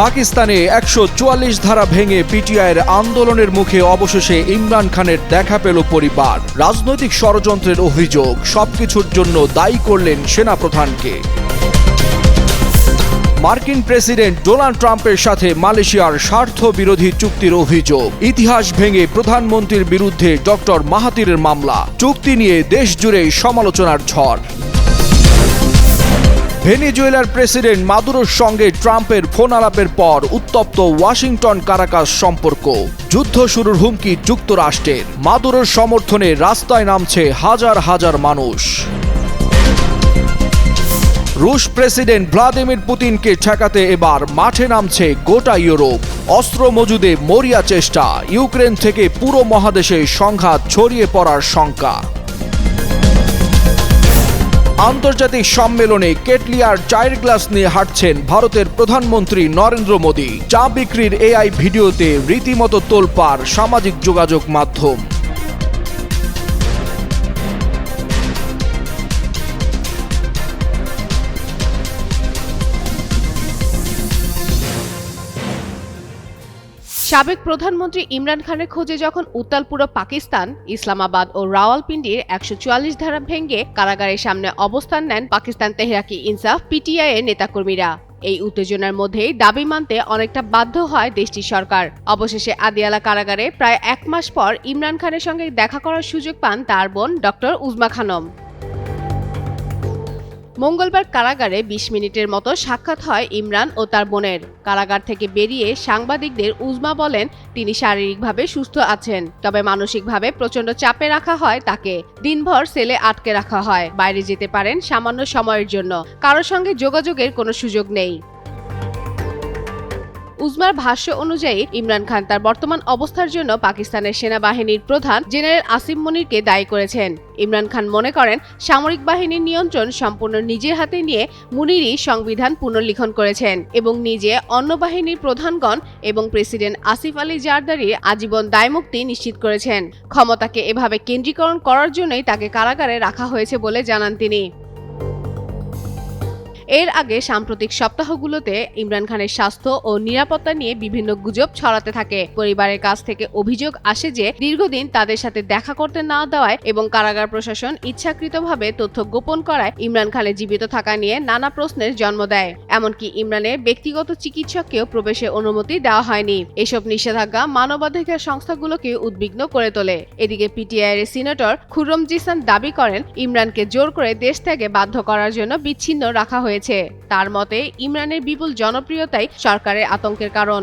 পাকিস্তানে একশো চুয়াল্লিশ ধারা ভেঙে পিটিআইয়ের আন্দোলনের মুখে অবশেষে ইমরান খানের দেখা পেল পরিবার, রাজনৈতিক ষড়যন্ত্রের অভিযোগ, সবকিছুর জন্য দায়ী করলেন সেনাপ্রধানকে। মার্কিন প্রেসিডেন্ট ডোনাল্ড ট্রাম্পের সাথে মালয়েশিয়ার স্বার্থ বিরোধী চুক্তির অভিযোগ, ইতিহাস ভেঙে প্রধানমন্ত্রীর বিরুদ্ধে ডক্টর মাহাতিরের মামলা, চুক্তি নিয়ে দেশ জুড়ে সমালোচনার ঝড়। ভেনেজুয়েলার প্রেসিডেন্ট মাদুরোর সঙ্গে ট্রাম্পের ফোন আলাপের পর উত্তপ্ত ওয়াশিংটন কারাকাস সম্পর্ক। যুদ্ধ শুরুর হুমকি যুক্তরাষ্ট্রের। মাদুরোর সমর্থনে রাস্তায় নামছে হাজার হাজার মানুষ। রুশ প্রেসিডেন্ট ভ্লাদিমির পুতিনকে ঠেকাতে এবার মাঠে নামছে গোটা ইউরোপ। অস্ত্র মজুদে মরিয়া চেষ্টা। ইউক্রেন থেকে পুরো মহাদেশে সংঘাত ছড়িয়ে পড়ার শঙ্কা। আন্তর্জাতিক সম্মেলনে কেটলিয়ার চায়ের গ্লাস নিয়ে হাঁটছেন ভারতের প্রধানমন্ত্রী নরেন্দ্র মোদী। চা বিক্রির এআই ভিডিওতে রীতিমতো তোলপাড় সামাজিক যোগাযোগ মাধ্যম। সাবেক প্রধানমন্ত্রী ইমরান খানের খোঁজে যখন উত্তাল পুরো পাকিস্তান, ইসলামাবাদ ও রাওয়ালপিন্ডির একশো চুয়াল্লিশ ধারা ভেঙে কারাগারের সামনে অবস্থান নেন পাকিস্তান তেহরাকি ইনসাফ পিটিআই এর নেতাকর্মীরা। এই উত্তেজনার মধ্যেই দাবি মানতে অনেকটা বাধ্য হয় দেশটির সরকার। অবশেষে আদিয়ালা কারাগারে প্রায় এক মাস পর ইমরান খানের সঙ্গে দেখা করার সুযোগ পান তার বোন ডক্টর উজমা খানম। মঙ্গলবার কারাগারে বিশ মিনিটের মতো সাক্ষাৎ হয় ইমরান ও তার বোনের। কারাগার থেকে বেরিয়ে সাংবাদিকদের উজমা বলেন, তিনি শারীরিকভাবে সুস্থ আছেন, তবে মানসিকভাবে প্রচণ্ড চাপে রাখা হয় তাকে। দিনভর সেলে আটকে রাখা হয়। বাইরে যেতে পারেন সামান্য সময়ের জন্য। কারোর সঙ্গে যোগাযোগের কোনো সুযোগ নেই। উজমার ভাষ্য অনুযায়ী, ইমরান খান তার বর্তমান অবস্থার জন্য পাকিস্তানের সেনাবাহিনীর প্রধান জেনারেল আসিম মনিরকে দায়ী করেছেন। ইমরান খান মনে করেন, সামরিক বাহিনীর নিয়ন্ত্রণ সম্পূর্ণ নিজের হাতে নিয়ে মুনিরই সংবিধান পুনর্লিখন করেছেন এবং নিজে অন্য বাহিনীর প্রধানগণ এবং প্রেসিডেন্ট আসিফ আলী জারদারির আজীবন দায়মুক্তি নিশ্চিত করেছেন। ক্ষমতাকে এভাবে কেন্দ্রীকরণ করার জন্যই তাকে কারাগারে রাখা হয়েছে বলে জানান তিনি। এর আগে সাম্প্রতিক সপ্তাহগুলোতে ইমরান খানের স্বাস্থ্য ও নিরাপত্তা নিয়ে বিভিন্ন গুজব ছড়াতে থাকে। পরিবারের কাছ থেকে অভিযোগ আসে যে, দীর্ঘদিন তাদের সাথে দেখা করতে না দেওয়ায় এবং কারাগার প্রশাসন ইচ্ছাকৃতভাবে তথ্য গোপন করায় ইমরান খানের জীবিত থাকা নিয়ে নানা প্রশ্নের জন্ম দেয়। এমনকি ইমরানের ব্যক্তিগত চিকিৎসককেও প্রবেশের অনুমতি দেওয়া হয়নি। এসব নিষেধাজ্ঞা মানবাধিকার সংস্থাগুলোকে উদ্বিগ্ন করে তোলে। এদিকে পিটিআই এর সিনেটর খুররম জিসান দাবি করেন, ইমরানকে জোর করে দেশ ত্যাগে বাধ্য করার জন্য বিচ্ছিন্ন রাখা হয়েছে। তার মতে, ইমরানের বিপুল জনপ্রিয়তাই সরকারের আতঙ্কের কারণ।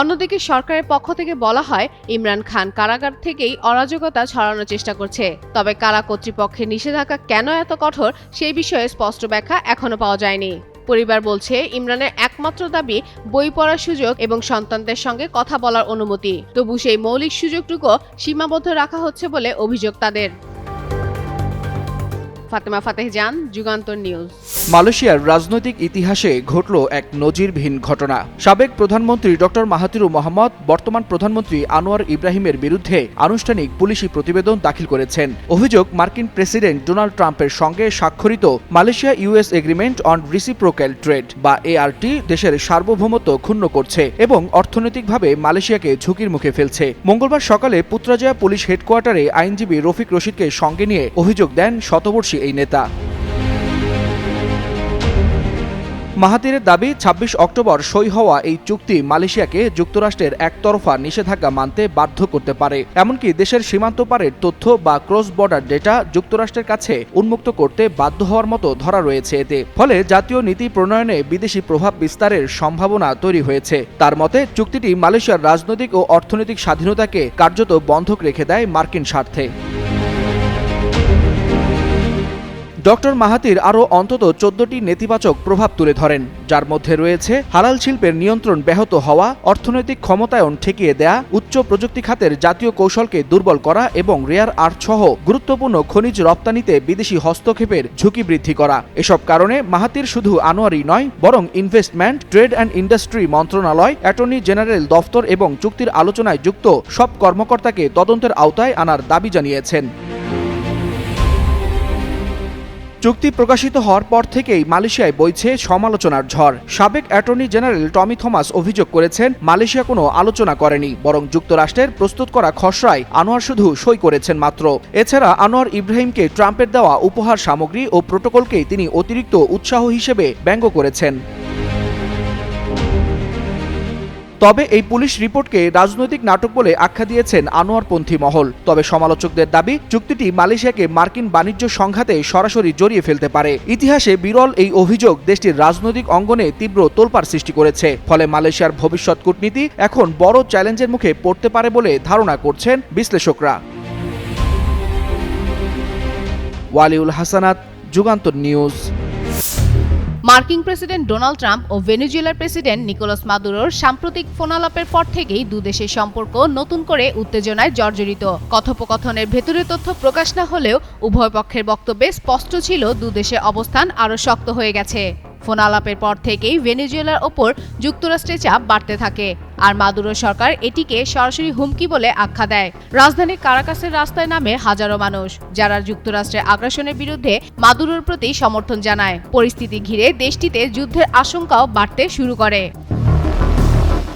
অন্যদিকে সরকারের পক্ষ থেকে বলা হয়, ইমরান খান কারাগার থেকেই অরাজকতা ছড়ানোর চেষ্টা করছে। তবে কারা কর্তৃপক্ষের নিষেধাজ্ঞা কেন এত কঠোর, সেই বিষয়ে স্পষ্ট ব্যাখ্যা এখনও পাওয়া যায়নি। পরিবার বলছে, ইমরানের একমাত্র দাবি বই পড়ার সুযোগ এবং সন্তানদের সঙ্গে কথা বলার অনুমতি। তবু সেই মৌলিক সুযোগটুকু সীমাবদ্ধ রাখা হচ্ছে বলে অভিযোগ তাদের। ফাতেমা ফাতেহ জান, যুগান্তর নিউজ। মালয়েশিয়ার রাজনৈতিক ইতিহাসে ঘটল এক নজিরবিহীন ঘটনা। সাবেক প্রধানমন্ত্রী ডক্টর মাহাতিরু মোহাম্মদ, বর্তমান প্রধানমন্ত্রী আনোয়ার ইব্রাহিমের বিরুদ্ধে আনুষ্ঠানিক পুলিশি প্রতিবেদন দাখিল করেছেন। অভিযোগ, মার্কিন প্রেসিডেন্ট ডোনাল্ড ট্রাম্পের সঙ্গে স্বাক্ষরিত Malaysia US agreement on reciprocal trade বা এআরটি দেশের সার্বভৌমত্ব ক্ষুণ্ণ করছে এবং অর্থনৈতিকভাবে মালয়েশিয়াকে ঝুঁকির মুখে ফেলছে। মঙ্গলবার সকালে পুত্রাজয়া পুলিশ হেডকোয়ার্টারে আইনজীবী রফিক রশিদকে সঙ্গে নিয়ে অভিযোগ দেন শতবর্ষী এই নেতা। মাহাতিরের দাবি ২৬ অক্টোবর সই হওয়া এই চুক্তি মালয়েশিয়াকে যুক্তরাষ্ট্রের একতরফা নিষেধাজ্ঞা মানতে বাধ্য করতে পারে। এমনকি দেশের সীমান্ত পারের তথ্য বা ক্রস বর্ডার ডেটা যুক্তরাষ্ট্রের কাছে উন্মুক্ত করতে বাধ্য হওয়ার মতো ধরা রয়েছে এতে। ফলে জাতীয় নীতি প্রণয়নে বিদেশি প্রভাব বিস্তারের সম্ভাবনা তৈরি হয়েছে। তার মতে, চুক্তিটি মালয়েশিয়ার রাজনৈতিক ও অর্থনৈতিক স্বাধীনতাকে কার্যত বন্ধক রেখে দেয় মার্কিন স্বার্থে। ডক্টর মাহাতির আরও অন্তত চোদ্দটি নেতিবাচক প্রভাব তুলে ধরেন, যার মধ্যে রয়েছে হালাল শিল্পের নিয়ন্ত্রণ ব্যাহত হওয়া, অর্থনৈতিক ক্ষমতায়ন ঠেকিয়ে দেয়া, উচ্চ প্রযুক্তি খাতের জাতীয় কৌশলকে দুর্বল করা এবং রেয়ার আর্থ সহ গুরুত্বপূর্ণ খনিজ রপ্তানিতে বিদেশি হস্তক্ষেপের ঝুঁকি বৃদ্ধি করা। এসব কারণে মাহাতির শুধু আনোয়ারই নয়, বরং ইনভেস্টমেন্ট ট্রেড অ্যান্ড ইন্ডাস্ট্রি মন্ত্রণালয় অ্যাটর্নি জেনারেল দফতর এবং চুক্তির আলোচনায় যুক্ত সব কর্মকর্তাকে তদন্তের আওতায় আনার দাবি জানিয়েছেন। চুক্তি প্রকাশিত হওয়ার পর থেকেই মালয়েশিয়ায় বইছে সমালোচনার ঝড়। সাবেক অ্যাটর্নি জেনারেল টমি থমাস অভিযোগ করেছেন, মালয়েশিয়া কোনো আলোচনা করেনি, বরং যুক্তরাষ্ট্রের প্রস্তুত করা খসড়ায় আনোয়ার শুধু সই করেছেন মাত্র। এছাড়া আনোয়ার ইব্রাহিমকে ট্রাম্পের দেওয়া উপহার সামগ্রী ও প্রোটোকলকেই তিনি অতিরিক্ত উৎসাহ হিসেবে ব্যঙ্গ করেছেন। তবে এই পুলিশ রিপোর্টকে রাজনৈতিক নাটক বলে আখ্যা দিয়েছেন আনোয়ারপন্থী মহল। তবে সমালোচকদের দাবি, চুক্তিটি মালয়েশিয়াকে মার্কিন বাণিজ্য সংঘাতে সরাসরি জড়িয়ে ফেলতে পারে। ইতিহাসে বিরল এই অভিযোগ দেশটির রাজনৈতিক অঙ্গনে তীব্র তোলপাড় সৃষ্টি করেছে। ফলে মালয়েশিয়ার ভবিষ্যৎ কূটনীতি এখন বড় চ্যালেঞ্জের মুখে পড়তে পারে বলে ধারণা করছেন বিশ্লেষকরা। ওয়ালিউল হাসানাত, যুগান্তর নিউজ। মার্কিন প্রেসিডেন্ট ডোনাল্ড ট্রাম্প ও ভেনেজুয়েলার প্রেসিডেন্ট নিকোলাস মাদুরোর সাম্প্রতিক ফোনালাপের পর থেকেই দুদেশের সম্পর্ক নতুন করে উত্তেজনায় জর্জরিত। কথোপকথনের ভেতরে তথ্য প্রকাশ না হলেও উভয় পক্ষের বক্তব্যে স্পষ্ট ছিল দুদেশের অবস্থান আরও শক্ত হয়ে গেছে। ফোনালাপের পর থেকেই ভেনেজুয়েলার ওপর যুক্তরাষ্ট্রের চাপ বাড়তে থাকে। আর মাদুরো সরকার এটিকে সরাসরি হুমকি বলে আখ্যা দেয়। রাজধানী কারাকাসের রাস্তায় নামে হাজারো মানুষ, যারা যুক্তরাষ্ট্রের আগ্রাসনের বিরুদ্ধে মাদুরোর প্রতি সমর্থন জানায়। পরিস্থিতি ঘিরে দেশটিতে যুদ্ধের আশঙ্কাও বাড়তে শুরু করে।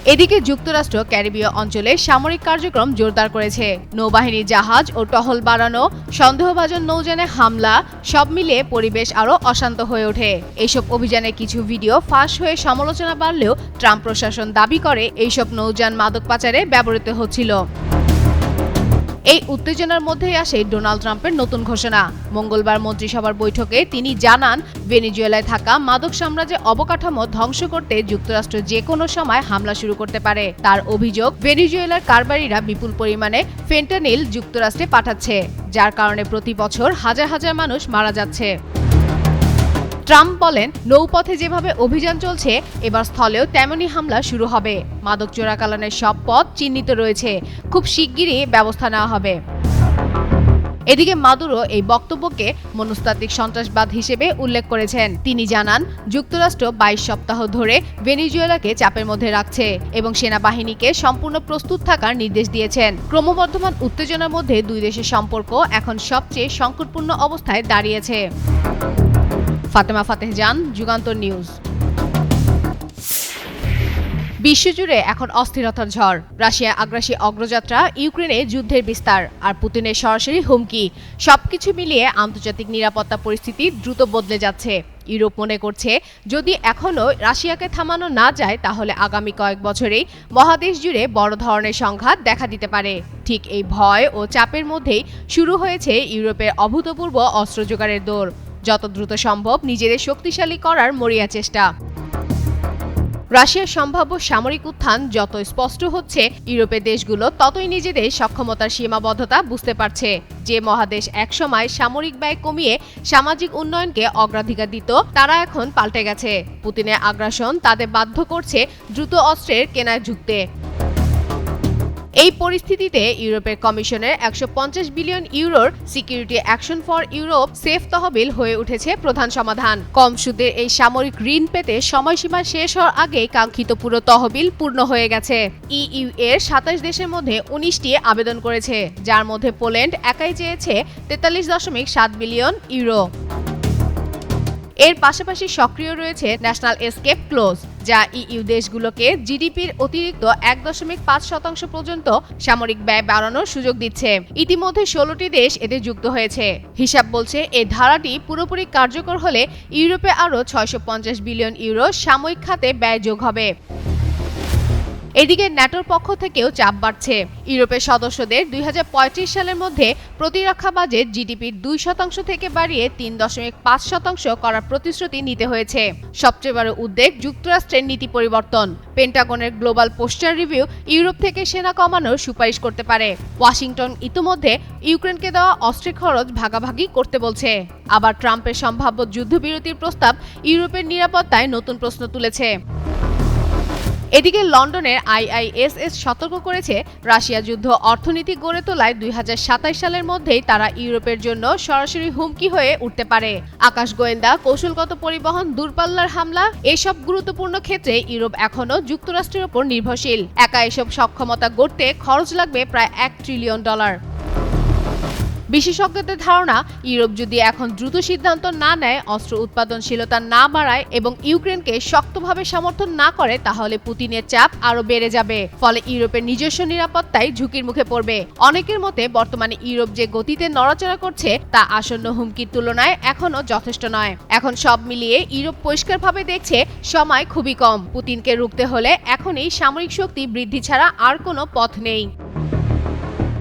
এদিকে যুক্তরাষ্ট্র ক্যারিবীয় অঞ্চলে সামরিক কার্যক্রম জোরদার করেছে। নৌবাহিনী জাহাজ ও টহল বাড়ানো, সন্দেহভাজন নৌযানে হামলা, সব মিলিয়ে পরিবেশ আরও অশান্ত হয়ে ওঠে। এইসব অভিযানে কিছু ভিডিও ফাঁস হয়ে সমালোচনা বাড়লেও ট্রাম্প প্রশাসন দাবি করে, এইসব নৌযান মাদক পাচারে ব্যবহৃত হচ্ছিল। এই উত্তেজনার মধ্যেই আসে ডোনাল্ড ট্রাম্পের নতুন ঘোষণা। মঙ্গলবার মন্ত্রিসভার বৈঠকে তিনি জানান, ভেনিজুয়েলায় থাকা মাদক সাম্রাজ্যের অবকাঠামো ধ্বংস করতে যুক্তরাষ্ট্র যে কোনো সময় হামলা শুরু করতে পারে। তার অভিযোগ, ভেনিজুয়েলার কারবারিরা বিপুল পরিমাণে ফেন্টানিল যুক্তরাষ্ট্রে পাঠাচ্ছে, যার কারণে প্রতি বছর হাজার হাজার মানুষ মারা যাচ্ছে। ট্রাম্প বলেন, নৌপথে যেভাবে অভিযান চলছে, এবার স্থলেও তেমনই হামলা শুরু হবে। মাদক চোরাকালানের সব পথ চিহ্নিত রয়েছে। খুব শিগগিরই ব্যবস্থা নেওয়া হবে। এদিকে মাদুরো এই বক্তব্যকে মনস্তাত্ত্বিক সন্ত্রাসবাদ হিসেবে উল্লেখ করেছেন। তিনি জানান, যুক্তরাষ্ট্র বাইশ সপ্তাহ ধরে ভেনিজুয়েলাকে চাপের মধ্যে রাখছে এবং সেনাবাহিনীকে সম্পূর্ণ প্রস্তুত থাকার নির্দেশ দিয়েছেন। ক্রমবর্ধমান উত্তেজনার মধ্যে দুই দেশের সম্পর্ক এখন সবচেয়ে সংকটপূর্ণ অবস্থায় দাঁড়িয়েছে। ফাতেমা ফাতেহ জান, যুগান্তর নিউজ। বিশ্বজুড়ে এখন অস্থিরতার ঝড়। রাশিয়া আগ্রাসী অগ্রযাত্রা, ইউক্রেনে যুদ্ধের বিস্তার, আর পুতিনের সরাসরি হুমকি। সবকিছু মিলিয়ে আন্তর্জাতিক নিরাপত্তা পরিস্থিতি দ্রুত বদলে যাচ্ছে। ইউরোপ মনে করছে, যদি এখনও রাশিয়াকে থামানো না যায়, তাহলে আগামী কয়েক বছরেই মহাদেশ জুড়ে বড় ধরনের সংঘাত দেখা দিতে পারে। ঠিক এই ভয় ও চাপের মধ্যেই শুরু হয়েছে ইউরোপের অভূতপূর্ব অস্ত্র জোগাড়ের দৌড়। যত দ্রুত সম্ভব নিজেদের শক্তিশালী করার মরিয়া চেষ্টা। রাশিয়ার সম্ভাব্য সামরিক উত্থান যত স্পষ্ট হচ্ছে, ইউরোপের দেশগুলো ততই নিজেদের সক্ষমতার সীমাবদ্ধতা বুঝতে পারছে। যে মহাদেশ একসময় সামরিক ব্যয় কমিয়ে সামাজিক উন্নয়নকে অগ্রাধিকার দিত, তারা এখন পাল্টে গেছে। পুতিনের আগ্রাসন তাদের বাধ্য করছে দ্রুত অস্ত্রের কেনায় ঝুঁকতে। এই পরিস্থিতিতে ইউরোপের কমিশনের একশো পঞ্চাশ billion ইউরোর security action for Europe SAFE তহবিল হয়ে উঠেছে প্রধান সমাধান। কম সুদের এই সামরিক ঋণ পেতে সময়সীমা শেষ হওয়ার আগেই কাঙ্ক্ষিত পুরো তহবিল পূর্ণ হয়ে গেছে। ইইউ এর সাতাশ দেশের মধ্যে উনিশটি আবেদন করেছে, যার মধ্যে পোল্যান্ড একাই চেয়েছে তেতাল্লিশ দশমিক সাত বিলিয়ন ইউরো। এর পাশাপাশি সক্রিয় রয়েছে ন্যাশনাল এসকেপ ক্লোজ। যা ইইউ দেশগুলোকে জিডিপির অতিরিক্ত এক দশমিক পাঁচ শতাংশ পর্যন্ত সামরিক ব্যয় বাড়ানোর সুযোগ দিচ্ছে। ইতিমধ্যে ষোলোটি দেশ এতে যুক্ত হয়েছে। হিসাব বলছে এই ধারাটি পুরোপুরি কার্যকর হলে ইউরোপে আরও ছয়শো পঞ্চাশ বিলিয়ন ইউরো সাময়িক খাতে ব্যয় যোগ হবে। এদিকে ন্যাটোর পক্ষ থেকেও চাপ বাড়ছে। ইউরোপের সদস্যদের দুই হাজার পঁয়ত্রিশ সালের মধ্যে প্রতিরক্ষা বাজেট জিডিপির দুই শতাংশ থেকে বাড়িয়ে তিন দশমিক পাঁচ শতাংশ করার প্রতিশ্রুতি নিতে হয়েছে। সবচেয়ে বড় উদ্বেগ যুক্তরাষ্ট্রের নীতি পরিবর্তন। পেন্টাগনের গ্লোবাল পোস্টার রিভিউ ইউরোপ থেকে সেনা কমানোর সুপারিশ করতে পারে। ওয়াশিংটন ইতিমধ্যে ইউক্রেনকে দেওয়া অস্ত্রের খরচ ভাগাভাগি করতে বলছে। আবার ট্রাম্পের সম্ভাব্য যুদ্ধবিরতির প্রস্তাব ইউরোপের নিরাপত্তায় নতুন প্রশ্ন তুলেছে। এদিকে লন্ডনের আইআইএসএস সতর্ক করেছে, রাশিয়া যুদ্ধ অর্থনীতি গড়ে তোলায় দু হাজার সাতাশ সালের মধ্যেই তারা ইউরোপের জন্য সরাসরি হুমকি হয়ে উঠতে পারে। আকাশ গোয়েন্দা, কৌশলগত পরিবহন, দূরপাল্লার হামলা, এসব গুরুত্বপূর্ণ ক্ষেত্রে ইউরোপ এখনও যুক্তরাষ্ট্রের উপর নির্ভরশীল। একা এসব সক্ষমতা গড়তে খরচ লাগবে প্রায় এক ট্রিলিয়ন ডলার। বিশেষজ্ঞদের ধারণা, ইউরোপ যদি এখন দ্রুত সিদ্ধান্ত না নেয়, অস্ত্র উৎপাদনশীলতা না বাড়ায় এবং ইউক্রেনকে শক্তভাবে সমর্থন না করে, তাহলে পুতিনের চাপ আরও বেড়ে যাবে। ফলে ইউরোপের নিজস্ব নিরাপত্তাই ঝুঁকির মুখে পড়বে। অনেকের মতে, বর্তমানে ইউরোপ যে গতিতে নড়াচড়া করছে, তা আসন্ন হুমকির তুলনায় এখনও যথেষ্ট নয়। এখন সব মিলিয়ে ইউরোপ পরিষ্কারভাবে দেখছে, সময় খুবই কম। পুতিনকে রুখতে হলে এখনই সামরিক শক্তি বৃদ্ধি ছাড়া আর কোনো পথ নেই।